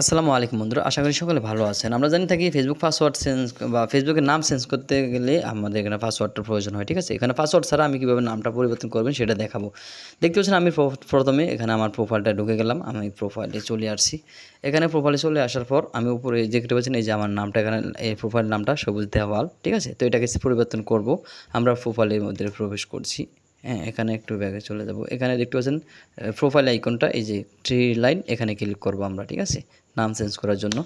আসসালামু আলাইকুম বন্ধুরা, আশা করি সকলে ভালো আছেন। আমরা জানি থাকি ফেসবুক পাসওয়ার্ড চেঞ্জ বা ফেসবুকের নাম চেঞ্জ করতে গেলে আমাদের এখানে পাসওয়ার্ডটার প্রয়োজন হয়, ঠিক আছে? এখানে পাসওয়ার্ড ছাড়া আমি কীভাবে নামটা পরিবর্তন করবেন সেটা দেখাবো। দেখতে পাচ্ছেন আমি প্রথমে এখানে আমার প্রোফাইলটা ঢুকে গেলাম, আমি প্রোফাইলে চলে আসছি। এখানে প্রোফাইলে চলে আসার পর আমি উপরে দেখতে পাচ্ছেন, এই যে আমার নামটা এখানে, এই প্রোফাইল নামটা সবুজ দেওয়াল, ঠিক আছে? তো এটাকে পরিবর্তন করব। আমরা প্রোফাইলের মধ্যে প্রবেশ করছি। হ্যাঁ এখানে একটু ব্যাগে চলে যাব। এখানে দেখতে পাচ্ছেন প্রোফাইল আইকনটা এই যে থ্রি লাইন এখানে ক্লিক করব আমরা, ঠিক আছে? নাম চেঞ্জ করার জন্য।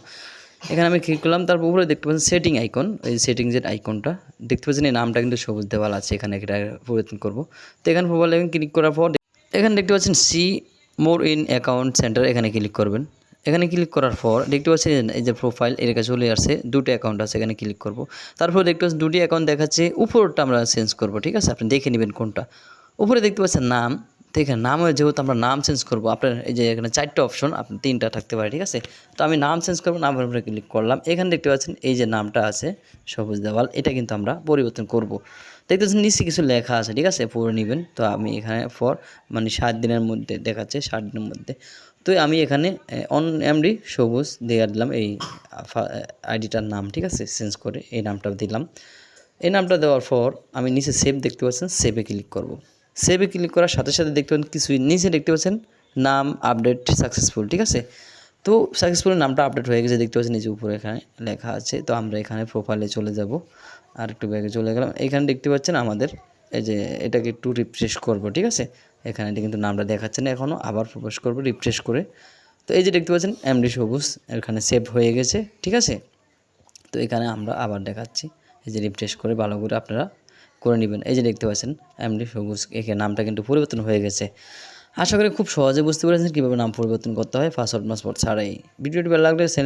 এখানে আমি ক্লিক করলাম, তারপর উপরে দেখতে পাচ্ছেন সেটিং আইকন এই সেটিংসের আইকনটা দেখতে পাচ্ছেন এই নামটা কিন্তু সবুজ দেওয়াল আছে, এখানে এটা পরিবর্তন করব। তো এখানে প্রোফাইল আইকন ক্লিক করার পর, এখানে দেখতে পাচ্ছেন see more in account centre এখানে ক্লিক করবেন। এখানে ক্লিক করার পর দেখতে পাচ্ছেন এই যে প্রোফাইল এর কাছে চলে আসছে, দুটো অ্যাকাউন্ট আছে এখানে ক্লিক করব। তারপর দেখতে পাচ্ছি দুটি অ্যাকাউন্ট দেখাচ্ছে, উপরটা আমরা চেঞ্জ করব, ঠিক আছে? আপনি দেখে নেবেন কোনটা। উপরে দেখতে পাচ্ছেন নাম তো এখানে নামে যেহেতু আমরা নাম চেঞ্জ করব, আপনার এই যে এখানে চারটে অপশন আপনি তিনটা থাকতে পারে, ঠিক আছে? তো আমি নাম চেঞ্জ করব, নামের উপরে ক্লিক করলাম। এখানে দেখতে পাচ্ছেন, এই যে নামটা আছে, সবুজ দেওয়াল, এটা কিন্তু আমরা পরিবর্তন করব। দেখতে পাচ্ছেন নিচে কিছু লেখা আছে, ঠিক আছে? পড়ে নেবেন। তো আমি এখানে ফর মানে সাত দিনের মধ্যে দেখাচ্ছে ষাট দিনের মধ্যে। তো আমি এখানে অন এমডি সবুজ দিয়ে দিলাম, এই আইডিটার নাম, ঠিক আছে? চেঞ্জ করে এই নামটা দিলাম। এই নামটা দেওয়ার পর, আমি নিচে সেভ দেখতে পাচ্ছেন সেভে ক্লিক করব। সেভে ক্লিক করার সাথে সাথে দেখতে পাচ্ছেন কিছু নিচে দেখতে পাচ্ছেন নাম আপডেট সাকসেসফুল, ঠিক আছে? তো সাকসেসফুল নামটা আপডেট হয়ে গেছে, দেখতে পাচ্ছেন নিচে উপরে এখানে লেখা আছে। তো আমরা এখানে প্রোফাইলে চলে যাব আর একটু ব্যাগে চলে গেলাম। এখানে দেখতে পাচ্ছেন আমাদের এই যে এটাকে একটু রিফ্রেশ করব, ঠিক আছে? এখানে কিন্তু নামটা দেখাচ্ছে না এখনও আবার প্রবেশ করব রিফ্রেশ করে। তো এই যে দেখতে পাচ্ছেন এমডি সবুজ, এখানে সেভ হয়ে গেছে, ঠিক আছে? তো এখানে আমরা আবার দেখাচ্ছি, এই যে রিফ্রেশ করে ভালো করে আপনারা করে নেবেন। এই যে দেখতে পাচ্ছেন, এমডি সবুজ, একে নামটা কিন্তু পরিবর্তন হয়ে গেছে। আশা করি খুব সহজে বুঝতে পেরেছেন কীভাবে নাম পরিবর্তন করতে হয় পাসওয়ার্ড মাসপোর্ট ছাড়াই। ভিডিওটি ভালো লাগলে